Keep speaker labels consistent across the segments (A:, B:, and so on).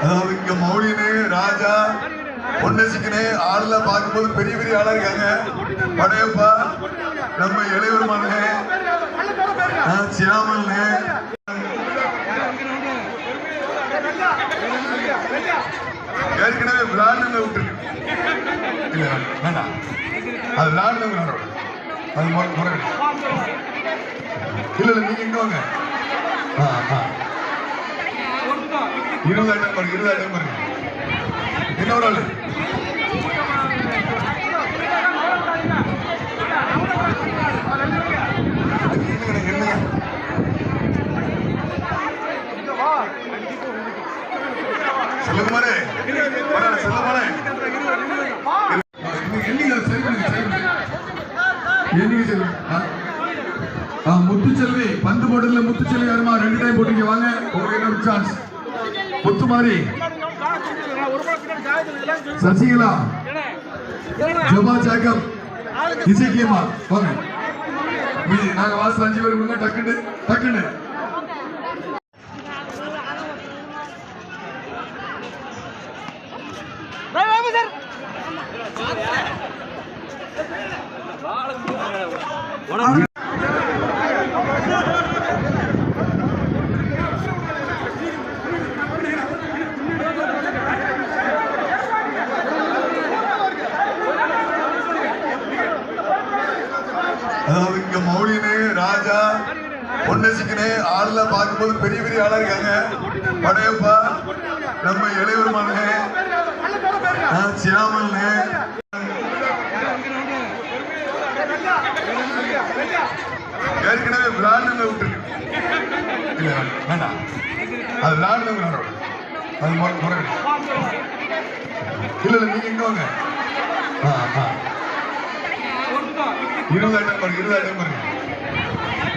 A: அதாவது இங்க மௌலினு ராஜா பொன்னசிக்கனே ஆள்ல பார்க்கும்போது பெரிய பெரிய ஆளா இருக்காங்க. படையப்பா நம்ம இளையவருமானே சியாமல்னு ஏற்கனவே விட்டுருக்கு இல்ல வேண்டாம். அது விளையாடுங்க விளையாடணும் அது முறை இல்ல இல்ல நீங்க இங்க வாங்க. இருபதாயிரம் பாருங்க இருபதாயிரம் பாருங்க ஆளு? முத்துச்செல்வி பந்து போட்டதுல முத்துச்செல்வி வருமா ரெண்டு டைம் போட்டீங்க வாங்க. உங்களுக்கு என்ன சான்ஸ் முத்துமாரி. சசிகலா. ஜபா ஜாக்கப். இசைக்கியமா வாங்க. நாங்க வாசல் அஞ்சு பேர் டக்குன்னு டக்குன்னு. அதாவது இங்க மௌலினு ராஜா பொன்னசிக்கனே ஆள்ல பார்க்கும்போது பெரிய பெரிய ஆளா இருக்காங்க. படையப்பா நம்ம இளையவருமானே. சியாமல்னு ஏற்கனவே விளையாடுங்க விட்டுருக்கு. இல்ல வேண்டாம். அது விளையாடுங்க விளையாடணும் அது முறை இல்ல இல்ல நீங்க இங்க வாங்க. ஆ, ஆ. இருபதாயிரம் பாருங்க இருபதாயிரம் பாருங்க.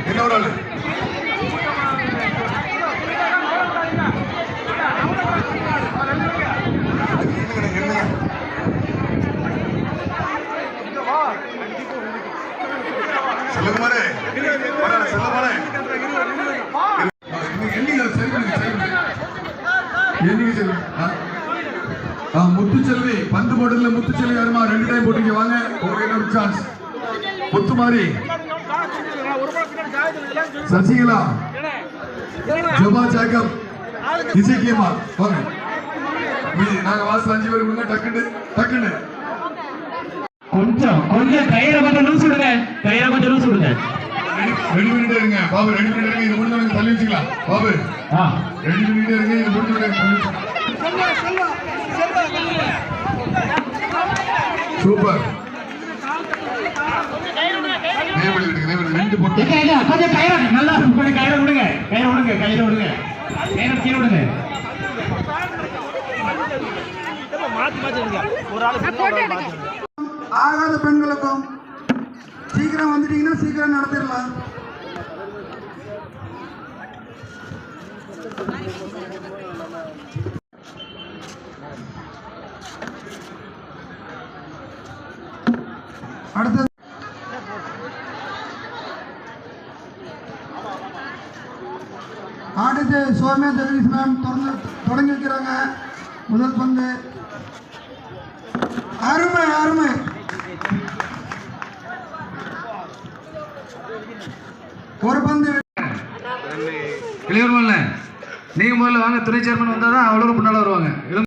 A: இன்னொரு ஆளு முத்துச்செல்வி பந்து போட்டதுல முத்துச்செல்வி வருமா ரெண்டு டைம் போட்டீங்க வாங்க உங்களுக்கு என்ன சான்ஸ் முத்துமாரி. சசிகலா. ஜபா ஜாக்கப் இசைக்கியமா வாங்க. நாங்க வாசல் அஞ்சு பேர் முன்ன டக்குன்னு டக்குன்னு.
B: கொஞ்சம் கொஞ்சம் கயிறை கொஞ்சம் லூஸ் விடுங்க. கயிறை கொஞ்சம் லூஸ் விடுங்க.
A: ரெடி பண்ணிட்டே இருங்க. பாபு ரெடி பண்ணிட்டே இருங்க. இது முடிஞ்சவங்க தள்ளி வச்சுக்கலாம். பாபு
B: ஆ.
A: ரெடி பண்ணிட்டே இருங்க. இது முடிஞ்சவங்க தள்ளி சூப்பர்.
B: கொஞ்சம் கயிறை நல்லா கொஞ்சம் கயிறை விடுங்க. கயிறை விடுங்க கயிறை விடுங்க. கயிறை கீழே விடுங்க.
C: ஆகாத பெண்களுக்கும் சீக்கிரம் வந்துட்டீங்கன்னா சீக்கிரம் நடத்திடலாம். அடுத்தது. அடுத்து சோமியா ஜெகதீஷ் மேம் தொடர்ந்து தொடங்கி வைக்கிறாங்க. முதல் பந்து. அருமை அருமை. ஒரு பந்து
D: இளையவர் நீங்க முதல்ல வாங்க துணை சேர்மன் வந்தாதான் அவ்வளோ வருவாங்க.